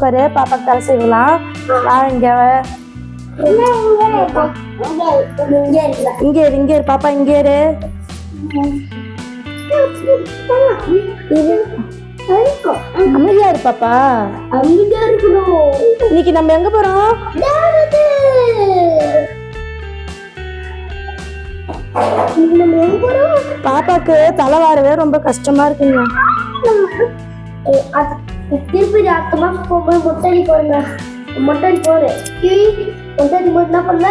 உட்காரு பாப்பாக்கு தலை செய்யலாம். வா இங்கே இங்கே இரு இரு பாப்பா இங்கே இரு. அமைதியா இரு பாப்பா. இன்னைக்கு நம்ம எங்க போறோம்? பாப்பாக்கு தலை வாரவே ரொம்ப கஷ்டமா இருக்குங்க. திருப்பி அடுத்த மாசம் போகும்போது மொட்டடி போடுங்க மொட்டடி போடு மொட்டடி போட்டு என்ன பண்ண?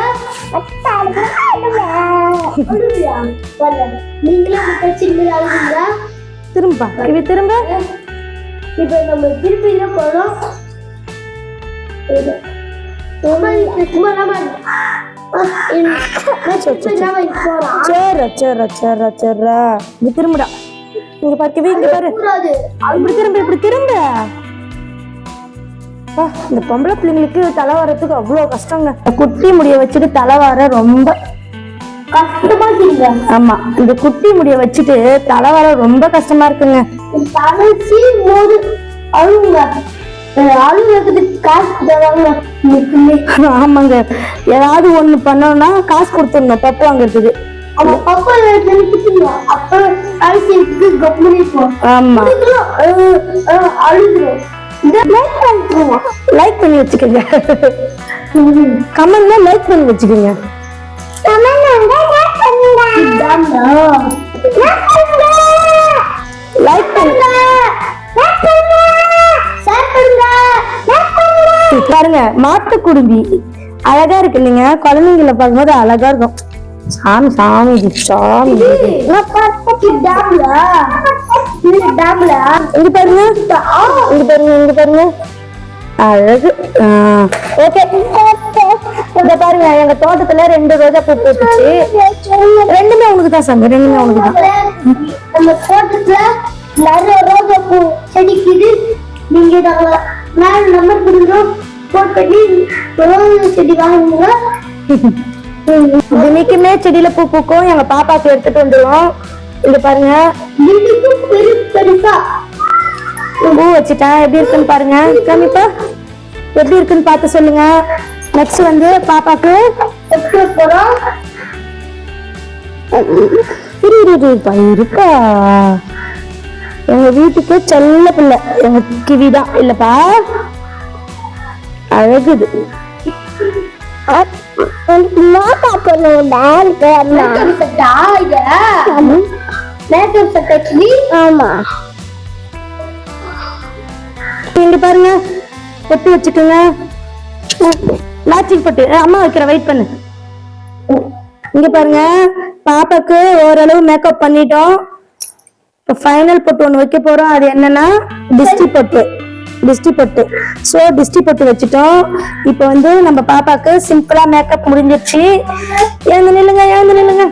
அழுவியா? வரல. நீங்களே முட்டை சின்ன அழுவீங்களா திரும்ப இவ திரும்ப? இப்ப நம்ம திருப்பி என்ன போறான் சேர சேர சேர. சேர திரும்புடா. இங்க பார்க்கவே இங்க பாரு. இப்படி திரும்ப இப்படி திரும்ப. இந்த பொம்பளை பிள்ளைங்களுக்கு தலை வரத்துக்கு அவ்வளோ கஷ்டங்க. குட்டி முடிய வச்சுட்டு தலை வர ரொம்ப கஷ்டமா ஆமா இந்த குட்டி முடிய வச்சுட்டு தலை வர ரொம்ப கஷ்டமா இருக்குங்க. தலைச்சி தருவாங்க இன்னைக்குமே ஆமாங்க. ஏதாவது ஒண்ணு பண்ணோம்னா காசு கொடுத்துடணும் பப்பு வாங்குறதுக்கு. கம்பெனி போவோம் ஆமா. அழுதுரும் லைக் பண்ணி வச்சுக்கோங்க. கமெண்ட்ல லைக் பண்ணி வச்சுக்கோங்க. லைக் பண்ணி. பாருங்க மாட்டு குடும்பி. அழகா இருக்கு இல்லைங்க? குழந்தைங்கள பார்க்கும்போது அழகா இருக்கும். சாமி சாமி சாமி இது. இங்க பாருங்க. இங்க பாருங்க இங்க பாருங்க. அழகு. ஓகே. இந்த பாருங்க எங்க தோட்டத்துல ரெண்டு ரோஜா பூ பூத்துச்சு. ரெண்டுமே உனக்கு தான் சாமி ரெண்டுமே உனக்கு தான். நம்ம தோட்டத்துல நிறைய ரோஜா பூ செடிக்குது. நீங்க நாங்க மேல நம்பர் கொடுக்குறோம் போன் பண்ணி ரோஜா செடி வாங்குங்க. தினைக்குமே செடியில பூ பூக்கும். எங்க பாப்பாக்கு எடுத்துட்டு வந்துருவோம். இங்க பாருங்க. பூ வச்சுட்டேன். எப்படி இருக்குன்னு பாருங்க. கண்டிப்பா எப்படி இருக்குன்னு பார்த்து சொல்லுங்க. நெக்ஸ்ட் வந்து பாப்பாக்கு. இருக்கா எங்க வீட்டுக்கு செல்ல பிள்ளை. எங்க கிவிதான். இல்லப்பா. அழகுது. மேக்கப் செட்டா இத மேக்கப் செட் ஆக்சுவலி ஆமா இங்க பாருங்க எப்படி வச்சுக்கோங்க மேட்சிங் பட்டு அம்மா வைக்கிற வெயிட் பண்ணு இங்க பாருங்க பாப்பாக்கு ஓரளவு மேக்கப் பண்ணிட்டோம் இப்போ ஃபைனல் பொட்டு ஒன்று வைக்க போறோம் அது என்னன்னா டிஸ்டி பொட்டு டிஸ்டி ஸோ டிஸ்டி வச்சுட்டோம். இப்போ வந்து நம்ம பாப்பாக்கு சிம்பிளா மேக்கப் முடிஞ்சிருச்சு எழுந்து நில்லுங்க எழுந்து நில்லுங்க.